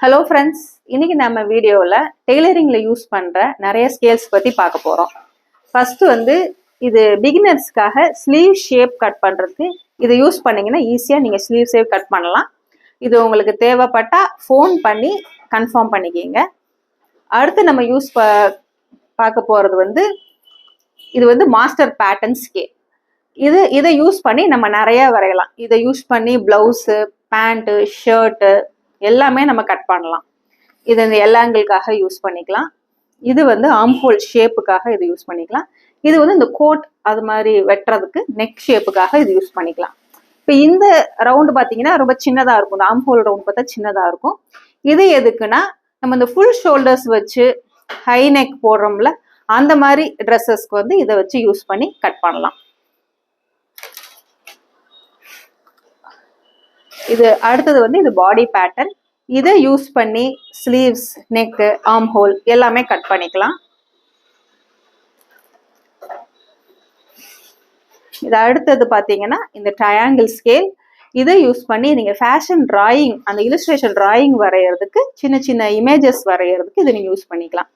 Hello friends இன்னைக்கு நம்ம வீடியோவில் டெய்லரிங்கில் யூஸ் பண்ணுற நிறைய ஸ்கேல்ஸ் பற்றி பார்க்க போகிறோம் ஃபஸ்ட்டு வந்து இது பிகினர்ஸ்க்காக ஸ்லீவ் ஷேப் கட் பண்ணுறதுக்கு இதை யூஸ் பண்ணிங்கன்னா ஈஸியாக நீங்கள் ஸ்லீவ் ஷேப் கட் பண்ணலாம். இது உங்களுக்கு தேவைப்பட்டால் ஃபோன் பண்ணி கன்ஃபார்ம் பண்ணிக்கிங்க. அடுத்து நம்ம யூஸ் ப பார்க்க போகிறது வந்து இது வந்து மாஸ்டர் பேட்டர்ன் ஸ்கேல் இது இதை யூஸ் பண்ணி நம்ம நிறையா வரையலாம். இதை யூஸ் பண்ணி ப்ளவுஸு பேண்ட்டு ஷர்ட்டு எல்லாமே நம்ம கட் பண்ணலாம். இது இந்த எல்லாங்களுக்காக யூஸ் பண்ணிக்கலாம். இது வந்து ஆம்ஹோல் ஷேப்புக்காக இது யூஸ் பண்ணிக்கலாம். இது வந்து இந்த கோட் அது மாதிரி வெட்டுறதுக்கு நெக் ஷேப்புக்காக இது யூஸ் பண்ணிக்கலாம். இப்போ இந்த ரவுண்டு பார்த்தீங்கன்னா ரொம்ப சின்னதாக இருக்கும். இந்த ஆம்ஹோல் ரவுண்ட் பார்த்தா சின்னதாக இருக்கும். இது எதுக்குன்னா நம்ம இந்த ஃபுல் ஷோல்டர்ஸ் வச்சு ஹை நெக் போடுறோம்ல அந்த மாதிரி ட்ரெஸ்ஸஸ்க்கு வந்து இதை வச்சு யூஸ் பண்ணி கட் பண்ணலாம். இது அடுத்தது வந்து இது பாடி பேட்டர்ன் இதை யூஸ் பண்ணி ஸ்லீவ்ஸ் நெக்கு ஆர்ம் ஹோல் எல்லாமே கட் பண்ணிக்கலாம். இது அடுத்தது பார்த்தீங்கன்னா இந்த ட்ரையாங்கிள் ஸ்கேல் இதை யூஸ் பண்ணி நீங்கள் ஃபேஷன் டிராயிங் அந்த இலிஸ்ட்ரேஷன் டிராயிங் வரைகிறதுக்கு சின்ன சின்ன இமேஜஸ் வரைகிறதுக்கு இதை நீங்கள் யூஸ் பண்ணிக்கலாம்.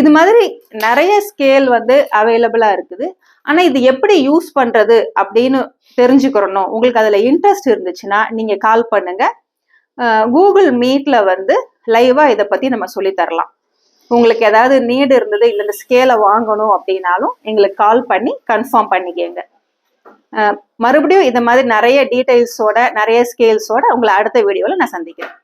இது மாதிரி நிறைய ஸ்கேல் வந்து அவைலபிளாக இருக்குது. ஆனால் இது எப்படி யூஸ் பண்ணுறது அப்படின்னு தெரிஞ்சுக்கிறணும். உங்களுக்கு அதில் இன்ட்ரெஸ்ட் இருந்துச்சுன்னா நீங்கள் கால் பண்ணுங்கள் கூகுள் மீட்டில் வந்து லைவாக இதை பற்றி நம்ம சொல்லித்தரலாம். உங்களுக்கு ஏதாவது நீடு இருந்தது இல்லை இந்த ஸ்கேலை வாங்கணும் அப்படின்னாலும் எங்களுக்கு கால் பண்ணி கன்ஃபார்ம் பண்ணிக்கங்க. மறுபடியும் இந்த மாதிரி நிறைய டீட்டெயில்ஸோட நிறைய ஸ்கேல்ஸோட உங்களை அடுத்த வீடியோவில் நான் சந்திக்கிறேன்.